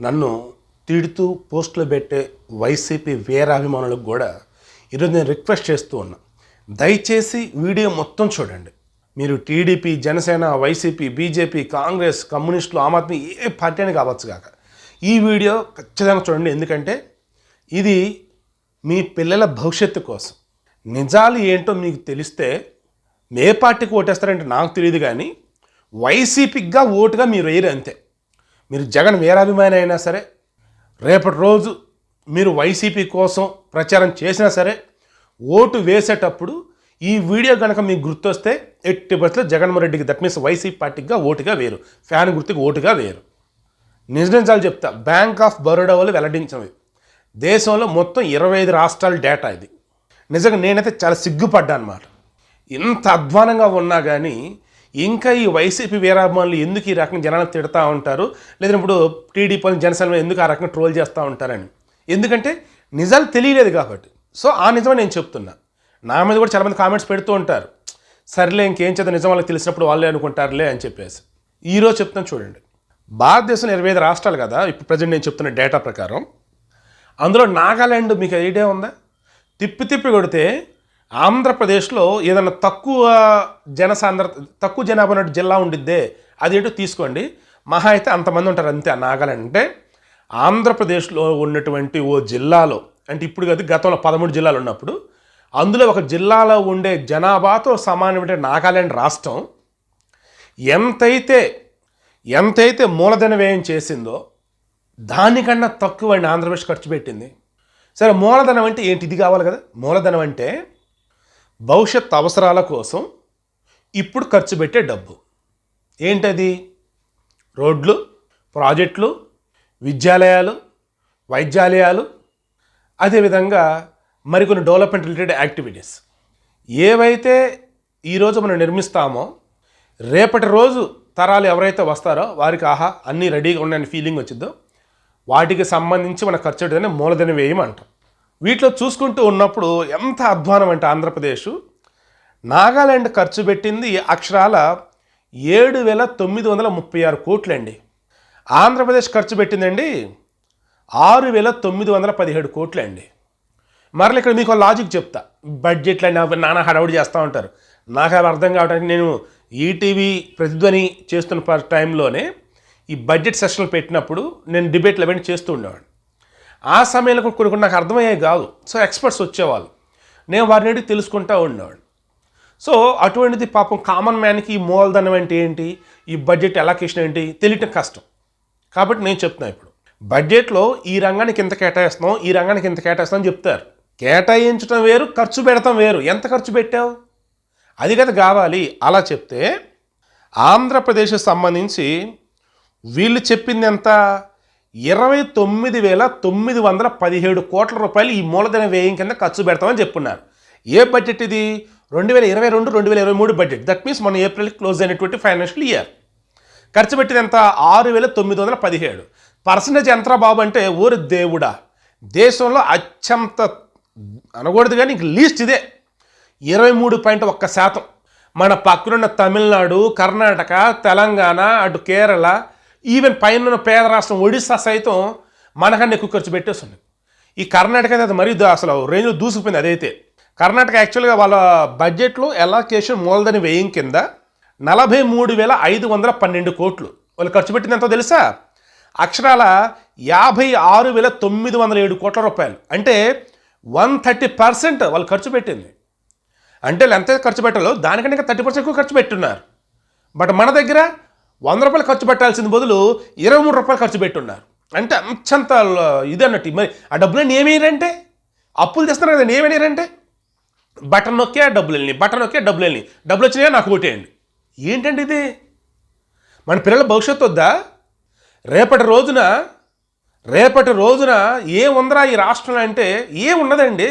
నన్ను తిడుతూ పోస్టులు పెట్టే వైసీపీ వీరాభిమానులకు కూడా ఈరోజు నేను రిక్వెస్ట్ చేస్తూ ఉన్నా. దయచేసి వీడియో మొత్తం చూడండి. మీరు TDP Janasena YCP BJP Congress కమ్యూనిస్టులు ఆమ్ ఆద్మీ ఏ పార్టీ అని కావచ్చు కాక. ఈ వీడియో ఖచ్చితంగా చూడండి. ఎందుకంటే ఇది మీ పిల్లల భవిష్యత్తు కోసం. నిజాలు ఏంటో మీకు తెలిస్తే ఏ పార్టీకి ఓటేస్తారంటే నాకు తెలియదు కానీ వైసీపీగా ఓటుగా మీరు వేయరు అంతే. మీరు జగన్ వీరాభిమాని అయినా సరే రేపటి రోజు మీరు వైసీపీ కోసం ప్రచారం చేసినా సరే ఓటు వేసేటప్పుడు ఈ వీడియో కనుక మీకు గుర్తొస్తే ఎట్టి బస్సులో జగన్మోహన్ రెడ్డికి దట్ మీన్స్ వైసీపీ పార్టీగా ఓటుగా వేరు. ఫ్యాన్ గుర్తుకి ఓటుగా వేరు. నిజ నిజాలు చెప్తా బ్యాంక్ ఆఫ్ బరోడా వాళ్ళు వెల్లడించినవి దేశంలో మొత్తం ఇరవై ఐదు రాష్ట్రాల డేటా ఇది. నిజంగా నేనైతే చాలా సిగ్గుపడ్డా అనమాట ఇంత అధ్వానంగా ఉన్నా కానీ ఇంకా ఈ వైసీపీ వీరాభిమానులు ఎందుకు ఈ రకంగా జనాలను తిడతా ఉంటారు? లేదా ఇప్పుడు టీడీపీ జనసేన ఎందుకు ఆ రకంగా ట్రోల్ చేస్తూ ఉంటారని. ఎందుకంటే నిజాలు తెలియలేదు కాబట్టి. సో ఆ నిజమే నేను చెప్తున్నా. నా మీద కూడా చాలామంది కామెంట్స్ పెడుతూ ఉంటారు. సర్లే ఇంకేం చేద్దాం? నిజం వాళ్ళకి తెలిసినప్పుడు వాళ్ళే అనుకుంటారులే అని చెప్పేసి. ఈరోజు చెప్తాను చూడండి. భారతదేశంలో ఇరవై ఐదు రాష్ట్రాలు కదా ఇప్పుడు ప్రజెంట్ నేను చెప్తున్న డేటా ప్రకారం. అందులో నాగాల్యాండ్ మీకు ఐడియా ఉందా? తిప్పి తిప్పి కొడితే ఆంధ్రప్రదేశ్లో ఏదైనా తక్కువ జనసాంద్రత తక్కువ జనాభా ఉన్నట్టు జిల్లా ఉండిద్దే అదేంటో తీసుకోండి. మహా అయితే అంతమంది ఉంటారు అంతే ఆ నాగాలాండ్ అంటే ఆంధ్రప్రదేశ్లో ఉన్నటువంటి ఓ జిల్లాలో అంటే ఇప్పుడు కాదు గతంలో పదమూడు జిల్లాలు ఉన్నప్పుడు అందులో ఒక జిల్లాలో ఉండే జనాభాతో సమానమైన నాగాలాండ్ రాష్ట్రం ఎంతైతే ఎంతైతే మూలధన వ్యయం చేసిందో దానికన్నా తక్కువ అండి ఆంధ్రప్రదేశ్ ఖర్చు పెట్టింది. సరే మూలధనం అంటే ఏంటి? ఇది కావాలి కదా. మూలధనం అంటే భవిష్యత్ అవసరాల కోసం ఇప్పుడు ఖర్చు పెట్టే డబ్బు. ఏంటది? రోడ్లు ప్రాజెక్టులు విద్యాలయాలు వైద్యాలయాలు అదేవిధంగా మరికొన్ని డెవలప్మెంట్ రిలేటెడ్ యాక్టివిటీస్. ఏవైతే ఈరోజు మనం నిర్మిస్తామో రేపటి రోజు తరాలు ఎవరైతే వస్తారో వారికి ఆహా అన్నీ రెడీగా ఉన్నాయని ఫీలింగ్ వచ్చిందో వాటికి సంబంధించి మన ఖర్చు మూలధన వ్యయం అంటాం. వీటిలో చూసుకుంటూ ఉన్నప్పుడు ఎంత అధ్వానం అంటే ఆంధ్రప్రదేశ్. నాగాలాండ్ ఖర్చు పెట్టింది అక్షరాల ఏడు వేల తొమ్మిది వందల ముప్పై ఆరు కోట్లండి. ఆంధ్రప్రదేశ్ ఖర్చు పెట్టిందండి ఆరు వేల తొమ్మిది వందల పదిహేడు కోట్లండి. మరల ఇక్కడ మీకు లాజిక్ చెప్తా. బడ్జెట్లు అని నానా హడావుడి చేస్తూ ఉంటారు. నాకు అవి అర్థం కావడానికి నేను ఈటీవీ ప్రతిధ్వని చేస్తున్న టైంలోనే ఈ బడ్జెట్ సెషన్లు పెట్టినప్పుడు నేను డిబేట్లు అవన్నీ చేస్తూ ఉండేవాడిని. ఆ సమయంలో కూడా కొన్ని కొన్ని నాకు అర్థమయ్యే కాదు. సో ఎక్స్పర్ట్స్ వచ్చేవాళ్ళు. నేను వారిని అడిగి తెలుసుకుంటూ ఉండేవాడు సో అటువంటిది పాపం కామన్ మ్యాన్కి ఈ మూలధనం అంటే ఏంటి? ఈ బడ్జెట్ ఎలాకేషన్ ఏంటి? తెలియటం కష్టం. కాబట్టి నేను చెప్తున్నాను ఇప్పుడు. బడ్జెట్లో ఈ రంగానికి ఇంత కేటాయిస్తున్నాం ఈ రంగానికి ఇంత కేటాయిస్తాం చెప్తారు. కేటాయించడం వేరు ఖర్చు పెడతాం వేరు. ఎంత ఖర్చు పెట్టావు? అది కదా కావాలి. అలా చెప్తే ఆంధ్రప్రదేశ్ సంబంధించి వీళ్ళు చెప్పింది ఎంత? ఇరవై తొమ్మిది వేల తొమ్మిది వందల పదిహేడు కోట్ల రూపాయలు ఈ మూలధన వ్యయం కింద ఖర్చు పెడతామని చెప్పున్నారు. ఏ బడ్జెట్ ఇది? రెండు వేల ఇరవై రెండు రెండు వేల ఇరవై మూడు బడ్జెట్. దట్ మీన్స్ మన ఏప్రిల్ క్లోజ్ అయినటువంటి ఫైనాన్షియల్ ఇయర్ ఖర్చు పెట్టింది ఎంత? ఆరు వేల తొమ్మిది వందల పదిహేడు. పర్సంటేజ్ ఎంతరా బాబు అంటే ఊరు దేవుడా. దేశంలో అత్యంత అనకూడదు కానీ ఇంక లీస్ట్ ఇదే. ఇరవై మూడు పాయింట్ ఒక్క శాతం మన పక్కనున్న తమిళనాడు కర్ణాటక తెలంగాణ అటు కేరళ ఈవెన్ పైన పేద రాష్ట్రం ఒడిస్సా సైతం మనకన్నా ఎక్కువ ఖర్చు పెట్టేస్తుంది. ఈ కర్ణాటక అయితే అది మరీ అసలు రేంజ్లో దూసుకుపోయింది అదైతే. కర్ణాటక యాక్చువల్గా వాళ్ళ బడ్జెట్లో ఎలాకేషన్ మూలధన వ్యయం కింద నలభై మూడు వేల ఐదు వందల పన్నెండు కోట్లు. వాళ్ళు ఖర్చు పెట్టింది ఎంతో తెలుసా? అక్షరాల యాభై ఆరు వేల తొమ్మిది వందల ఏడు కోట్ల రూపాయలు. అంటే వన్ థర్టీ పర్సెంట్ వాళ్ళు ఖర్చు పెట్టింది. అంటే వాళ్ళు ఎంత ఖర్చు పెట్టాలో దానికంటే ఇంకా థర్టీ పర్సెంట్ ఎక్కువ ఖర్చు పెట్టున్నారు. బట్ మన దగ్గర వంద రూపాయలు ఖర్చు పెట్టాల్సిన బదులు ఇరవై మూడు రూపాయలు ఖర్చు పెట్టున్నారు. అంటే అంతంత ఇది అన్నట్టు. మరి ఆ డబ్బులన్నీ ఏమేయరంటే అప్పులు తెస్తున్నారు కదండి ఏమేయరంటే బటన్ నొక్కే డబ్బులు వెళ్ళి బటన్ నొక్కే డబ్బులు వెళ్ళి డబ్బులు వచ్చినాయా? నాకు ఓటేయండి ఏంటండి ఇది? మన పిల్లల భవిష్యత్తు వద్దా? రేపటి రోజున రేపటి రోజున ఏముందరా ఈ రాష్ట్రంలో అంటే ఏమున్నదండి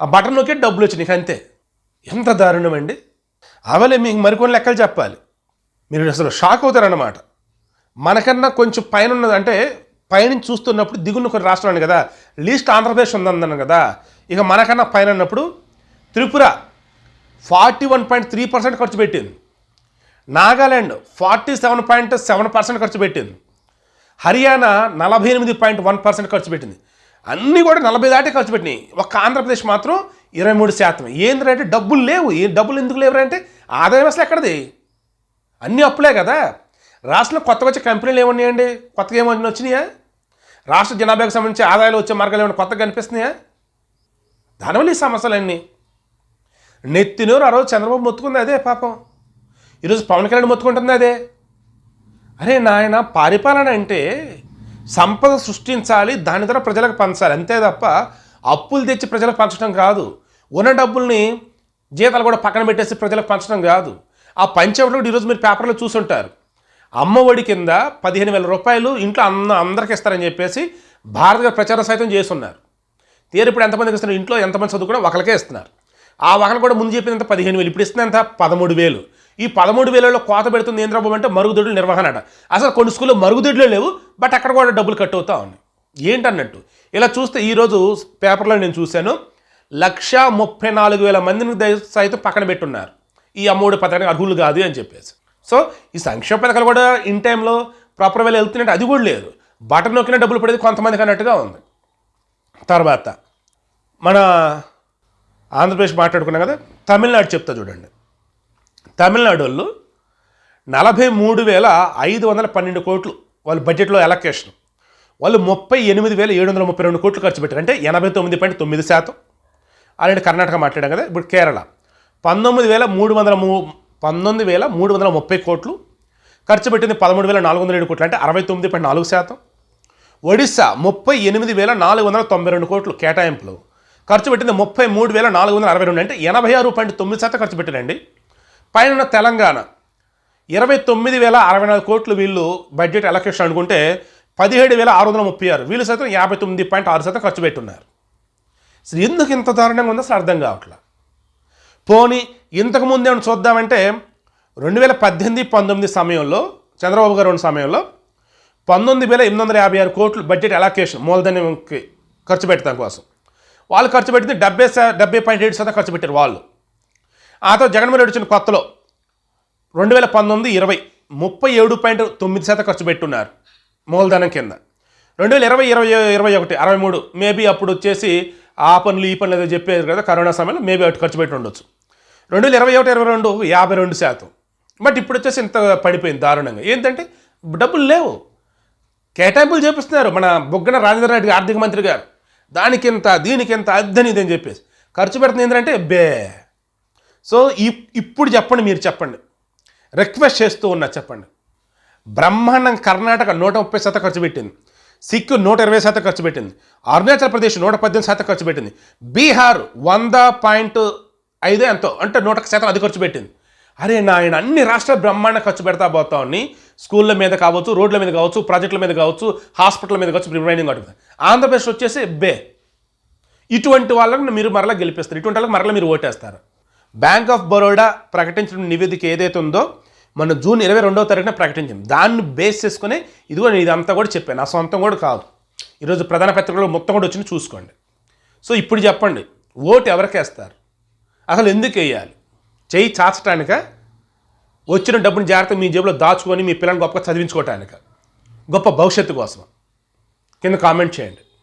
ఆ బటన్ నొక్కే డబ్బులు వచ్చినాయి. అంతే. ఎంత దారుణం అండి? అవలే మీకు మరికొన్ని లెక్కలు చెప్పాలి. మీరు అసలు షాక్ అవుతారన్నమాట. మనకన్నా కొంచెం పైన ఉన్నది అంటే పైన చూస్తున్నప్పుడు దిగున్న కొన్ని రాష్ట్రాలు కదా. లీస్ట్ ఆంధ్రప్రదేశ్ ఉందన్నాను కదా. ఇక మనకన్నా పైన ఉన్నప్పుడు Tripura forty one point three percent ఖర్చు పెట్టింది. Nagaland forty seven point seven percent ఖర్చు పెట్టింది. హర్యానా నలభై ఎనిమిది పాయింట్ వన్ పర్సెంట్ ఖర్చు పెట్టింది. అన్నీ కూడా నలభై దాటే ఖర్చు పెట్టినాయి. ఒక్క ఆంధ్రప్రదేశ్ మాత్రం ఇరవై మూడు శాతం ఏంటంటే డబ్బులు లేవు. ఏ డబ్బులు ఎందుకు లేవు అంటే ఆదాయం అసలు ఎక్కడది? అన్నీ అప్పులే కదా. రాష్ట్రంలో కొత్తగా వచ్చే కంపెనీలు ఏమన్నాయండి? కొత్తగా ఏమన్నా వచ్చినాయా? రాష్ట్ర జనాభాకు సంబంధించి ఆదాయాలు వచ్చే మార్గాలు ఏమైనా కొత్తగా కనిపిస్తున్నాయా? దానివల్ల ఈ సమస్యలన్నీ. నెత్తినూరు ఆ రోజు చంద్రబాబు మొత్తుకుంది అదే పాపం. ఈరోజు పవన్ కళ్యాణ్ మొత్తుకుంటుంది అదే. అరే నాయన పరిపాలన అంటే సంపద సృష్టించాలి దాని ద్వారా ప్రజలకు పంచాలి. అంతే తప్ప అప్పులు తెచ్చి ప్రజలకు పంచడం కాదు. ఉన్న డబ్బుల్ని జీతాలు కూడా పక్కన పెట్టేసి ప్రజలకు పంచడం కాదు. ఆ పంచవటం ఈరోజు మీరు పేపర్లో చూసుంటారు. అమ్మ ఒడి కింద పదిహేను వేల రూపాయలు ఇంట్లో అన్న అందరికి ఇస్తారని చెప్పేసి భారత గారు ప్రచారం సైతం చేస్తున్నారు. తీరు ఇప్పుడు ఎంతమందికి ఇస్తున్నారు? ఇంట్లో ఎంతమంది చదువుకున్నా ఒకరికే ఇస్తున్నారు. ఆ ఒకరు కూడా ముందు చెప్పింది ఎంత పదిహేను వేలు ఇప్పుడు ఇస్తుంది ఎంత? పదమూడు వేలు. ఈ పదమూడు వేలలో కోత పెడుతుంది ఏంద్ర అంటే మరుగుదొడ్ల నిర్వహణ అట. అసలు కొన్ని స్కూల్లో మరుగుదొడ్లు లేవు బట్ అక్కడ కూడా డబ్బులు కట్ అవుతా ఉన్నాయి. ఏంటన్నట్టు? ఇలా చూస్తే ఈరోజు పేపర్లో నేను చూశాను లక్ష ముప్పై నాలుగు వేల మందిని సైతం పక్కన పెట్టున్నారు. ఈ అమ్మఒడి పథకానికి అర్హులు కాదు అని చెప్పేసి. సో ఈ సంక్షేమ పథకాలు కూడా ఇన్ టైంలో ప్రాపర్ వేలు వెళ్తున్నట్టు అది కూడా లేదు. బటన్ నొక్కిన డబ్బులు పడేది కొంతమందికి అన్నట్టుగా ఉంది. తర్వాత మన ఆంధ్రప్రదేశ్ మాట్లాడుకున్నాం కదా తమిళనాడు చెప్తా చూడండి. తమిళనాడు వాళ్ళు నలభై మూడు వేల ఐదు వందల పన్నెండు కోట్లు వాళ్ళ బడ్జెట్లో ఎలకేషన్ వాళ్ళు ముప్పై ఎనిమిది వేల ఏడు వందల ముప్పై రెండు కోట్లు ఖర్చు పెట్టారు. అంటే ఎనభై తొమ్మిది పాయింట్ తొమ్మిది శాతం. అలాంటి కర్ణాటక మాట్లాడాం కదా ఇప్పుడు కేరళ. పంతొమ్మిది వేల మూడు వందల మూ పంతొమ్మిది వేల మూడు వందల ముప్పై కోట్లు ఖర్చు పెట్టింది పదమూడు వేల నాలుగు వందల ఏడు కోట్లు అంటే అరవై తొమ్మిది పాయింట్ నాలుగు శాతం. ఒడిశా ముప్పై ఎనిమిది వేల నాలుగు వందల తొంభై రెండు కోట్లు కేటాయింపులు. ఖర్చు పెట్టింది ముప్పై మూడు వేల నాలుగు వందల అరవై రెండు అంటే ఎనభై ఆరు పాయింట్ తొమ్మిది శాతం ఖర్చు పెట్టారండి పైన ఉన్న తెలంగాణ ఇరవై తొమ్మిది వేల అరవై నాలుగు కోట్లు వీళ్ళు బడ్జెట్ అలొకేషన్ అనుకుంటే పదిహేడు వేల ఆరు వందల ముప్పై ఆరు వీళ్ళు సైతం యాభై తొమ్మిది పాయింట్ ఆరు శాతం ఖర్చు పెట్టున్నారు. ఎందుకు ఇంత దారుణంగా ఉందో అసలు అర్థం కావట్లా? పోనీ ఇంతకుముందు ఏమైనా చూద్దామంటే రెండు వేల పద్దెనిమిది పంతొమ్మిది సమయంలో చంద్రబాబు గారు ఉన్న సమయంలో పంతొమ్మిది వేల ఎనిమిది వందల యాభై ఆరు కోట్లు బడ్జెట్ అలొకేషన్ మూలధనంకి ఖర్చు పెట్టడం కోసం. వాళ్ళు ఖర్చు పెట్టింది డెబ్బై శా డెబ్బై పాయింట్ ఏడు శాతం ఖర్చు పెట్టారు వాళ్ళు. ఆ తర్వాత జగన్మోహన్ రెడ్డి వచ్చిన కొత్తలో రెండు వేల పంతొమ్మిది ఇరవై ముప్పై ఏడు పాయింట్ తొమ్మిది శాతం ఖర్చు పెట్టున్నారు మూలధనం కింద. రెండు వేల ఇరవై ఇరవై ఇరవై ఒకటి అరవై మూడు మేబీ అప్పుడు వచ్చేసి ఆ పనులు ఈ పనులు ఏదో చెప్పారు కదా కరోనా సమయంలో మేబీ అటు ఖర్చు పెట్టి ఉండొచ్చు. రెండు వేల ఇరవై ఒకటి ఇరవై రెండు యాభై రెండు శాతం. బట్ ఇప్పుడు వచ్చేసి ఇంత పడిపోయింది దారుణంగా. ఏంటంటే డబ్బులు లేవు. కేటాయింపులు చేపిస్తున్నారు మన బొగ్గన రాజేంద్ర రెడ్డి ఆర్థిక మంత్రి గారు. దానికింత దీనికింత అద్దని ఇదని చెప్పేసి. ఖర్చు పెడుతుంది ఏంటంటే బే. సో ఇప్- ఇప్పుడు చెప్పండి మీరు చెప్పండి. రిక్వెస్ట్ చేస్తూ ఉన్నా చెప్పండి. బ్రహ్మాండం కర్ణాటక నూట ముప్పై శాతం ఖర్చు పెట్టింది. సిక్కు నూట ఇరవై శాతం ఖర్చు పెట్టింది. అరుణాచల్ ప్రదేశ్ నూట పద్దెనిమిది శాతం ఖర్చు పెట్టింది. బీహార్ వంద పాయింట్ ఐదే ఎంతో. అంటే నూట శాతం అది ఖర్చు పెట్టింది. అరే నాయన అన్ని రాష్ట్ర బ్రహ్మాండ ఖర్చు పెడతా పోతా స్కూళ్ళ మీద కావచ్చు రోడ్ల మీద కావచ్చు ప్రాజెక్టుల మీద కావచ్చు హాస్పిటల్ మీద కావచ్చు రిమైనింగ్ ఉంటుంది ఆంధ్రప్రదేశ్ వచ్చేసి బే. ఇటువంటి వాళ్ళని మీరు మరలా గెలిపిస్తారు. ఇటువంటి వాళ్ళకి మరలా మీరు ఓటేస్తారు. బ్యాంక్ ఆఫ్ బరోడా ప్రకటించిన నివేదిక ఏదైతే ఉందో మన జూన్ ఇరవై రెండవ తారీఖున ప్రకటించింది. దాన్ని బేస్ చేసుకుని ఇదిగో నేను ఇదంతా కూడా చెప్పాను. నా సొంతం కూడా కాదు. ఈరోజు ప్రధాన పత్రికలో మొత్తం కూడా వచ్చింది చూసుకోండి. సో ఇప్పుడు చెప్పండి ఓటు ఎవరికి వేస్తారు? అసలు ఎందుకు వేయాలి? చెయ్యి చాచటానిక? వచ్చిన డబ్బుని జాగ్రత్త మీ జేబులో దాచుకొని మీ పిల్లల్ని గొప్పగా చదివించుకోవటానిక గొప్ప భవిష్యత్తు కోసం కింద కామెంట్ చేయండి.